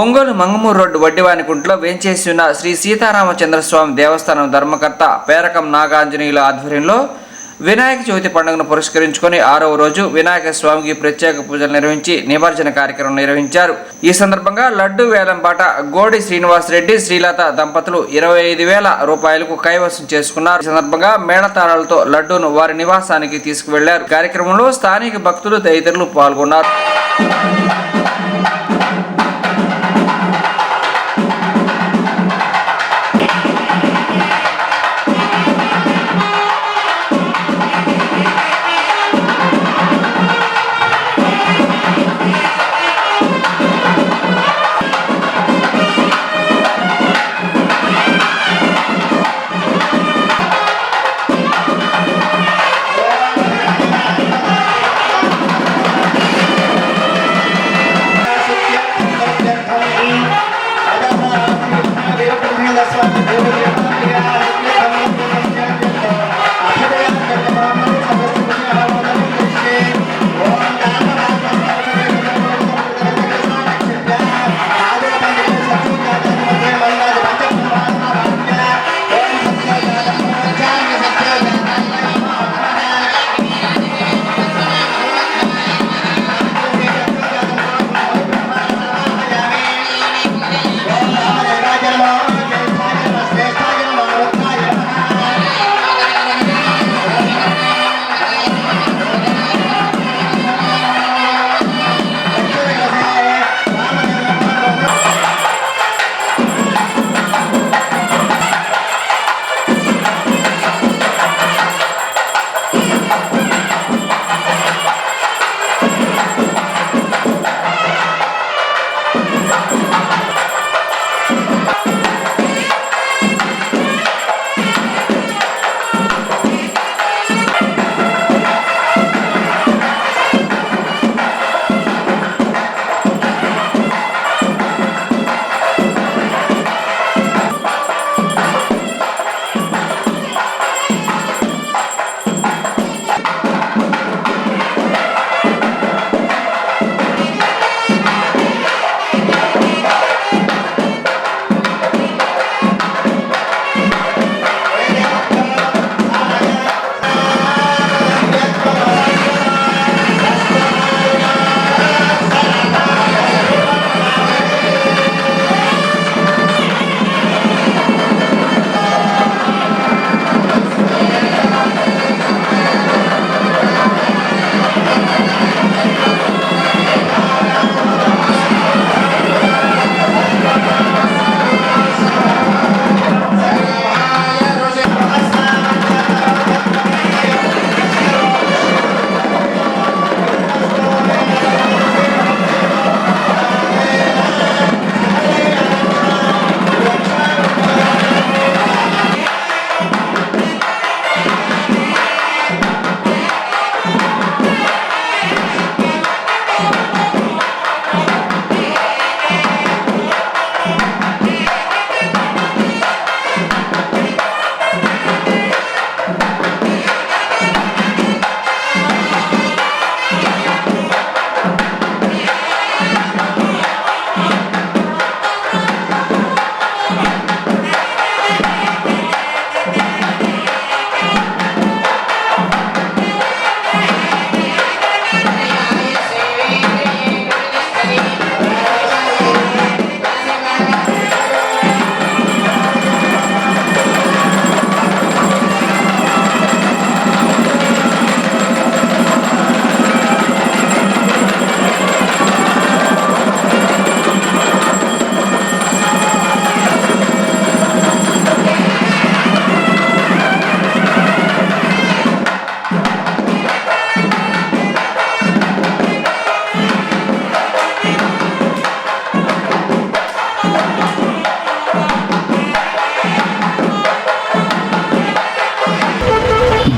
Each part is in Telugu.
ఒంగోలు మంగమూరు రోడ్డు వడ్డివానికుంట్లో వేంచేసి ఉన్న శ్రీ సీతారామచంద్రస్వామి దేవస్థానం ధర్మకర్త పేరకం నాగాంజనేయుల ఆధ్వర్యంలో వినాయక చవితి పండుగను పురస్కరించుకొని ఆరవ రోజు వినాయక స్వామికి ప్రత్యేక పూజలు నిర్వహించి నిమజ్జన కార్యక్రమం నిర్వహించారు. ఈ సందర్భంగా లడ్డు వేలంపాట గోడి శ్రీనివాస్ రెడ్డి శ్రీలత దంపతులు ఇరవై ఐదు వేల రూపాయలకు కైవసం చేసుకున్నారు. ఈ సందర్భంగా మేళతారాలతో లడ్డూను వారి నివాసానికి తీసుకువెళ్ళారు. కార్యక్రమంలో స్థానిక భక్తులు తదితరులు పాల్గొన్నారు.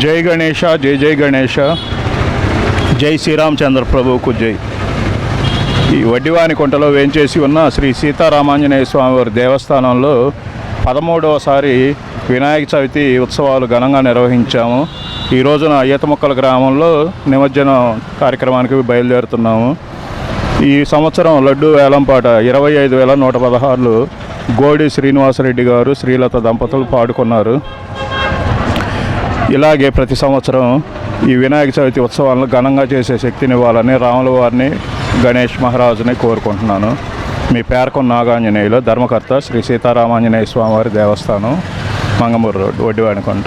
జై గణేష జై జై గణేష. జై శ్రీరామచంద్ర ప్రభువుకు జై. ఈ వడ్డివాని కుంటలో వేంచేసి ఉన్న శ్రీ సీతారామాంజనేయ స్వామివారి దేవస్థానంలో పదమూడవసారి వినాయక చవితి ఉత్సవాలు ఘనంగా నిర్వహించాము. ఈ రోజున ఈతముక్కల గ్రామంలో నిమజ్జనం కార్యక్రమానికి బయలుదేరుతున్నాము. ఈ సంవత్సరం లడ్డు వేలంపాట ఇరవై ఐదు వేల నూట పదహారులు గోడి శ్రీనివాసరెడ్డి గారు శ్రీలత దంపతులు పాడుకున్నారు. ఇలాగే ప్రతి సంవత్సరం ఈ వినాయక చవితి ఉత్సవాలను ఘనంగా చేసే శక్తినివ్వాలని రాముల వారిని గణేష్ మహారాజుని కోరుకుంటున్నాను. మీ పేర్కొన్న నాగాంజనేయులు ధర్మకర్త శ్రీ సీతారామాంజనేయ స్వామివారి దేవస్థానం మంగమూరు రోడ్డు వడ్డివాణికొంట